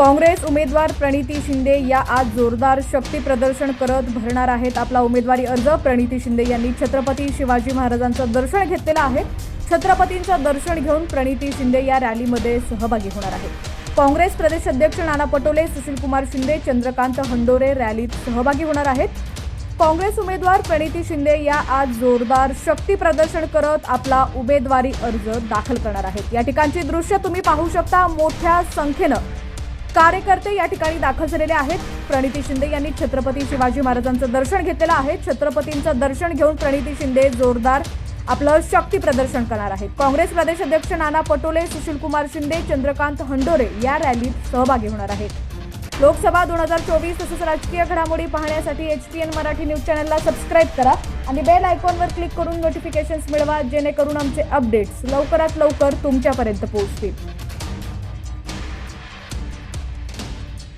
काँग्रेस उमेदवार प्रणिती शिंदे या आज जोरदार शक्ती प्रदर्शन करत भरणार आहेत. आपला उमेदवारी अर्ज प्रणिती शिंदे यांनी छत्रपती शिवाजी महाराजांचं दर्शन घेतलेलं आहे. छत्रपतींचं दर्शन घेऊन प्रणिती शिंदे या रॅलीमध्ये सहभागी होणार आहेत. काँग्रेस प्रदेश अध्यक्ष नाना पटोले सुशीलकुमार शिंदे चंद्रकांत हंडोरे रॅलीत सहभागी होणार आहेत. काँग्रेस उमेदवार प्रणिती शिंदे या आज जोरदार शक्ती प्रदर्शन करत आपला उमेदवारी अर्ज दाखल करणार आहेत. या ठिकाणची दृश्य तुम्ही पाहू शकता. मोठ्या संख्येनं कार्यकर्ते या ठिकाणी दाखल झालेले आहेत. प्रणिती शिंदे यांनी छत्रपती शिवाजी महाराजांचं दर्शन घेतलेलं आहे. छत्रपतींचं दर्शन घेऊन प्रणिती शिंदे जोरदार आपलं शक्ती प्रदर्शन करणार आहेत. काँग्रेस प्रदेश अध्यक्ष नाना पटोले सुशीलकुमार शिंदे चंद्रकांत हंडोरे या रॅलीत सहभागी होणार आहेत. लोकसभा दोन हजार चोवीस तसंच राजकीय घडामोडी पाहण्यासाठी H P N Marathi news चॅनलला सबस्क्राईब करा आणि बेल आयकॉनवर क्लिक करून नोटिफिकेशन्स मिळवा जेणेकरून आमचे अपडेट्स लवकरात लवकर तुमच्यापर्यंत पोहोचतील.